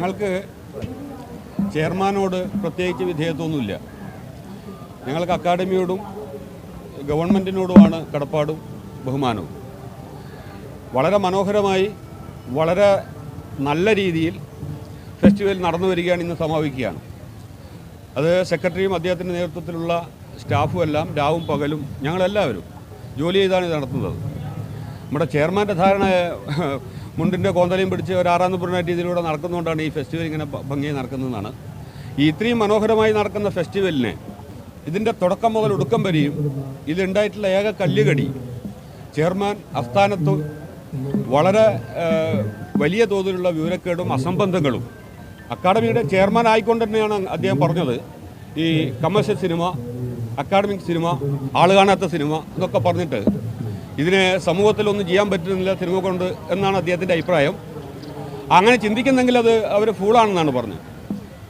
ഞങ്ങൾക്ക് ചെയർമാനോട് പ്രത്യേകിച്ച് വിധേയത്വമൊന്നുമില്ല. ഞങ്ങൾക്ക് അക്കാഡമിയോടും ഗവൺമെന്റിനോടുമാണ് കടപ്പാടും ബഹുമാനവും. വളരെ മനോഹരമായി വളരെ നല്ല രീതിയിൽ ഫെസ്റ്റിവൽ നടന്നു വരികയാണ് ഇന്ന് സമാപിക്കുകയാണ്. അത് സെക്രട്ടറിയും അദ്ദേഹത്തിന്റെ നേതൃത്വത്തിലുള്ള സ്റ്റാഫും എല്ലാം രാവും പകലും ഞങ്ങളെല്ലാവരും ജോലി ചെയ്താണ് ഇത് നടത്തുന്നത്. നമ്മുടെ ചെയർമാന്റെ ധാരണ മുണ്ടിന്റെ കോന്തലയും പിടിച്ച് ഒരു ആറാം നമ്പറിനായിട്ട് രീതിയിലൂടെ നടക്കുന്നതുകൊണ്ടാണ് ഈ ഫെസ്റ്റിവൽ ഇങ്ങനെ ഭംഗിയായി നടക്കുന്നതെന്നാണ്. ഈ ഇത്രയും മനോഹരമായി നടക്കുന്ന ഫെസ്റ്റിവലിനെ ഇതിന്റെ തുടക്കം മുതൽ ഒടുക്കം വരെയും ഇതിലുണ്ടായിട്ടുള്ള ഏക കല്ലുകടി ചെയർമാൻ അസ്ഥാനത്ത് വളരെ വലിയ തോതിലുള്ള വിവരക്കേടും അസംബന്ധങ്ങളും അക്കാഡമിയുടെ ചെയർമാൻ ആയിക്കൊണ്ട് തന്നെയാണ് അദ്ദേഹം പറഞ്ഞത്. ഈ കമേഴ്ഷ്യൽ സിനിമ അക്കാഡമിക് സിനിമ ആൾ കാണാത്ത സിനിമ എന്നൊക്കെ പറഞ്ഞിട്ട് ഇതിന് സമൂഹത്തിലൊന്നും ചെയ്യാൻ പറ്റുന്നില്ല സിനിമ കൊണ്ട് എന്നാണ് അദ്ദേഹത്തിന്റെ അഭിപ്രായം. അങ്ങനെ ചിന്തിക്കുന്നെങ്കിൽ അത് അവർ ഫൂളാണെന്നാണ് പറഞ്ഞത്.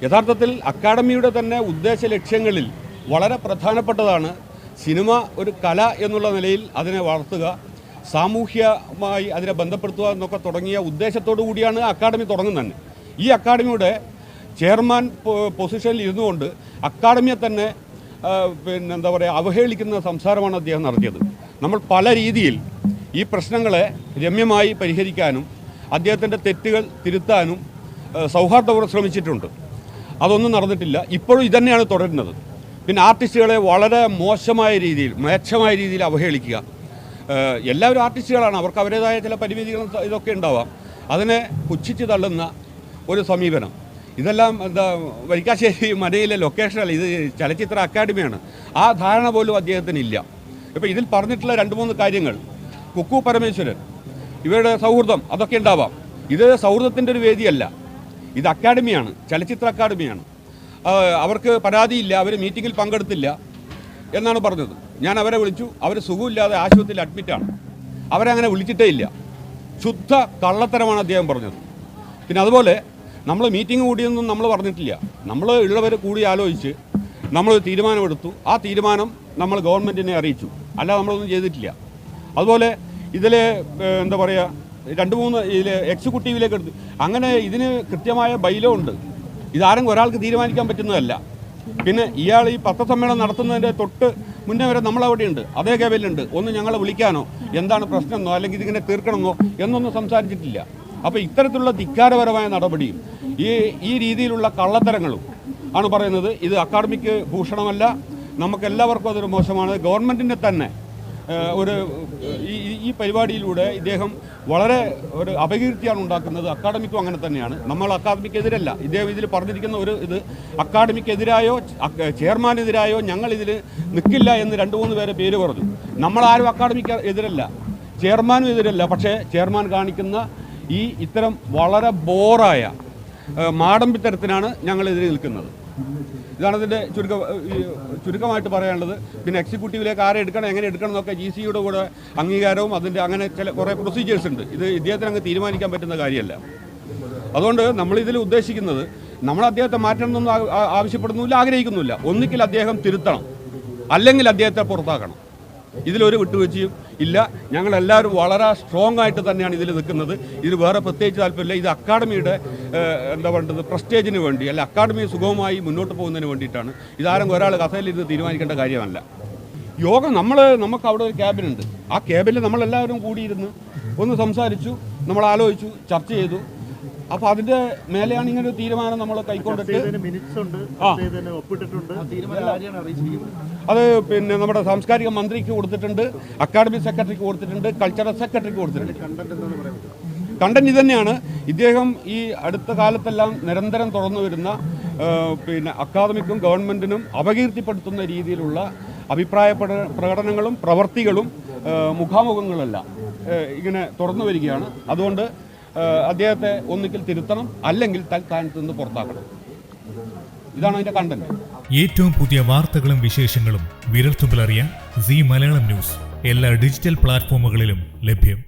യഥാർത്ഥത്തിൽ അക്കാഡമിയുടെ തന്നെ ഉദ്ദേശ ലക്ഷ്യങ്ങളിൽ വളരെ പ്രധാനപ്പെട്ടതാണ് സിനിമ ഒരു കല എന്നുള്ള നിലയിൽ അതിനെ വളർത്തുക സാമൂഹ്യമായി അതിനെ ബന്ധപ്പെടുത്തുക എന്നൊക്കെ തുടങ്ങിയ ഉദ്ദേശത്തോടു കൂടിയാണ് അക്കാഡമി തുടങ്ങുന്നത്. ഈ അക്കാഡമിയുടെ ചെയർമാൻ പൊസിഷനിൽ പൊസിഷനിൽ ഇരുന്നുകൊണ്ട് അക്കാഡമിയെ തന്നെ പിന്നെന്താ പറയുക അവഹേളിക്കുന്ന സംസാരമാണ് അദ്ദേഹം നടത്തിയത്. നമ്മൾ പല രീതിയിൽ ഈ പ്രശ്നങ്ങളെ രമ്യമായി പരിഹരിക്കാനും അദ്ദേഹത്തിന്റെ തെറ്റുകൾ തിരുത്താനും സൗഹാർദ്ദപൂർവം ശ്രമിച്ചിട്ടുണ്ട്. അതൊന്നും നടന്നിട്ടില്ല. ഇപ്പോഴും ഇതന്നെയാണ് തുടരുന്നത്. പിന്നെ ആർട്ടിസ്റ്റുകളെ വളരെ മോശമായ രീതിയിൽ മേച്ഛമായ രീതിയിൽ അവഹേളിക്കുക. എല്ലാവരും ആർട്ടിസ്റ്റുകളാണ്. അവർക്ക് അവരുടേതായ ചില പരിമിതികളും ഇതൊക്കെ ഉണ്ടാവാം. അതിനെ പുച്ഛിച്ച് തള്ളുന്ന ഒരു സമീപനം. ഇതെല്ലാം എന്താ വരിക്കാശ്ശേരി മനയിലെ ലൊക്കേഷനല്ല ഇത് ചലച്ചിത്ര അക്കാദമിയാണ് ആ ധാരണ പോലും അദ്ദേഹത്തിന് ഇല്ല. ഇപ്പോൾ ഇതിൽ പറഞ്ഞിട്ടുള്ള രണ്ട് മൂന്ന് കാര്യങ്ങൾ കുക്കു പരമേശ്വരൻ ഇവരുടെ സൗഹൃദം അതൊക്കെ ഉണ്ടാവാം. ഇത് സൗഹൃദത്തിന്റെ ഒരു വേദിയല്ല. ഇത് അക്കാഡമിയാണ് ചലച്ചിത്ര അക്കാഡമിയാണ്. അവർക്ക് പരാതിയില്ല അവർ മീറ്റിങ്ങിൽ പങ്കെടുത്തില്ല എന്നാണ് പറഞ്ഞത്. ഞാൻ അവരെ വിളിച്ചു അവർ സുഖമില്ലാതെ ആശുപത്രിയിൽ അഡ്മിറ്റാണ് അവരെ അങ്ങനെ വിളിച്ചിട്ടേ ഇല്ല. ശുദ്ധ കള്ളത്തരമാണ് അദ്ദേഹം പറഞ്ഞത്. പിന്നെ അതുപോലെ നമ്മൾ മീറ്റിംഗ് കൂടിയൊന്നും നമ്മൾ പറഞ്ഞിട്ടില്ല. നമ്മൾ ഉള്ളവർ കൂടി ആലോചിച്ച് നമ്മൾ തീരുമാനമെടുത്തു. ആ തീരുമാനം നമ്മൾ ഗവൺമെന്റിനെ അറിയിച്ചു. അല്ലാതെ നമ്മളൊന്നും ചെയ്തിട്ടില്ല. അതുപോലെ ഇതിൽ എന്താ പറയുക രണ്ട് മൂന്ന് ഇതിൽ എക്സിക്യൂട്ടീവിലേക്ക് എടുത്ത് അങ്ങനെ ഇതിന് കൃത്യമായ ബൈലോ ഉണ്ട്. ഇതാരും ഒരാൾക്ക് തീരുമാനിക്കാൻ പറ്റുന്നതല്ല. പിന്നെ ഇയാൾ ഈ പത്രസമ്മേളനം നടത്തുന്നതിന്റെ തൊട്ട് മുന്നേ വരെ നമ്മളവിടെയുണ്ട് അതേ കേബലുണ്ട് ഒന്ന് ഞങ്ങളെ വിളിക്കാനോ എന്താണ് പ്രശ്നമെന്നോ അല്ലെങ്കിൽ ഇതിങ്ങനെ തീർക്കണമെന്നോ എന്നൊന്നും സംസാരിച്ചിട്ടില്ല. അപ്പോൾ ഇത്തരത്തിലുള്ള ധിക്കാരപരമായ നടപടിയും ഈ ഈ രീതിയിലുള്ള കള്ളത്തരങ്ങളും ആണ് പറയുന്നത്. ഇത് അക്കാഡമിക്ക് ഭൂഷണമല്ല. നമുക്കെല്ലാവർക്കും അതൊരു മോശമാണ്. ഗവൺമെന്റിന്റെ തന്നെ ഒരു ഈ ഈ- പരിപാടിയിലൂടെ ഇദ്ദേഹം വളരെ ഒരു അപകീർത്തിയാണ് ഉണ്ടാക്കുന്നത്. അക്കാഡമിക്കും അങ്ങനെ തന്നെയാണ്. നമ്മൾ അക്കാദമിക്കെതിരല്ല. ഇദ്ദേഹം ഇതിൽ പറഞ്ഞിരിക്കുന്ന ഒരു ഇത് അക്കാഡമിക്കെതിരായോ അക്ക- ചെയർമാനെതിരായോ ഞങ്ങൾ ഇതിൽ നിൽക്കില്ല എന്ന് രണ്ട് മൂന്ന് പേരെ പേര് പറഞ്ഞു. നമ്മളാരും അക്കാഡമിക്ക് എതിരല്ല. ചെയർമാനും എതിരല്ല. പക്ഷേ ചെയർമാൻ കാണിക്കുന്ന ഈ ഇത്തരം വളരെ ബോറായ മാടമ്പിത്തരത്തിനാണ് ഞങ്ങൾ എതിരെ നിൽക്കുന്നത്. ഇതാണ് ഇതിന്റെ ചുരുക്ക ചുരുക്കമായിട്ട് പറയാനുള്ളത്. പിന്നെ എക്സിക്യൂട്ടീവിലേക്ക് ആരെ എടുക്കണം എങ്ങനെ എടുക്കണം എന്നൊക്കെ ജി സിയുടെ കൂടെ അംഗീകാരവും അതിന്റെ അങ്ങനെ ചില കുറേ പ്രൊസീജിയേഴ്സ് ഉണ്ട്. ഇത് ഇദ്ദേഹത്തിന് അങ്ങ് തീരുമാനിക്കാൻ പറ്റുന്ന കാര്യമല്ല. അതുകൊണ്ട് നമ്മളിതിൽ ഉദ്ദേശിക്കുന്നത് നമ്മൾ അദ്ദേഹത്തെ മാറ്റണമെന്നൊന്നും ആവശ്യപ്പെടുന്നില്ല ആഗ്രഹിക്കുന്നില്ല ഒന്നിക്കൽ അദ്ദേഹം തിരുത്തണം. അല്ലെങ്കിൽ അദ്ദേഹത്തെ പുറത്താക്കണം. ഇതിലൊരു വിട്ടുവീഴ്ചയും ഇല്ല. ഞങ്ങളെല്ലാവരും വളരെ സ്ട്രോങ് ആയിട്ട് തന്നെയാണ് ഇതിൽ നിൽക്കുന്നത്. ഇതിന് വേറെ പ്രത്യേകിച്ച് താല്പര്യമില്ല. ഇത് അക്കാഡമിയുടെ എന്താ പറയുന്നത് പ്രസ്റ്റേജിന് വേണ്ടി അല്ല അക്കാഡമി സുഗമമായി മുന്നോട്ട് പോകുന്നതിന് വേണ്ടിയിട്ടാണ്. ഇതാരും ഒരാൾ കഥയിലിരുന്ന് തീരുമാനിക്കേണ്ട കാര്യമല്ല. യോഗ നമ്മൾ നമുക്ക് അവിടെ ഒരു ക്യാബിനുണ്ട് ആ ക്യാബിനിൽ നമ്മളെല്ലാവരും കൂടിയിരുന്ന് ഒന്ന് സംസാരിച്ചു നമ്മൾ ആലോചിച്ചു ചർച്ച ചെയ്തു. അപ്പോൾ അതിന്റെ മേലെയാണ് ഇങ്ങനെ ഒരു തീരുമാനം നമ്മൾ കൈക്കൊണ്ടിട്ട്? മിനിറ്റ്സ് ഉണ്ട് ആ. ഇതിന് ഒപ്പിട്ടിട്ടുണ്ട്. അത് പിന്നെ നമ്മുടെ സാംസ്കാരിക മന്ത്രിക്ക് കൊടുത്തിട്ടുണ്ട് അക്കാഡമി സെക്രട്ടറിക്ക് കൊടുത്തിട്ടുണ്ട് കൾച്ചറൽ സെക്രട്ടറിക്ക് കൊടുത്തിട്ടുണ്ട്. കണ്ടന്റ് ഇതന്നെയാണ്. ഇദ്ദേഹം ഈ അടുത്ത കാലത്തെല്ലാം നിരന്തരം തുറന്നു വരുന്ന പിന്നെ അക്കാദമിക്കും ഗവൺമെന്റിനും അപകീർത്തിപ്പെടുത്തുന്ന രീതിയിലുള്ള അഭിപ്രായ പ്രകടനങ്ങളും പ്രവൃത്തികളും മുഖാമുഖങ്ങളല്ല ഇങ്ങനെ തുറന്നു വരികയാണ്. അതുകൊണ്ട് അദ്ദേഹത്തെ ഒന്നുകിൽ തിരുത്തണം അല്ലെങ്കിൽ തൽക്കാലത്ത് നിന്ന് പുറത്താക്കണം. ഇതാണ് അതിന്റെ കണ്ടന്റ് ഏറ്റവും പുതിയ വാർത്തകളും വിശേഷങ്ങളും വിരൽത്തുമ്പിലറിയാൻ സി മലയാളം ന്യൂസ്. എല്ലാ ഡിജിറ്റൽ പ്ലാറ്റ്ഫോമുകളിലും ലഭ്യം.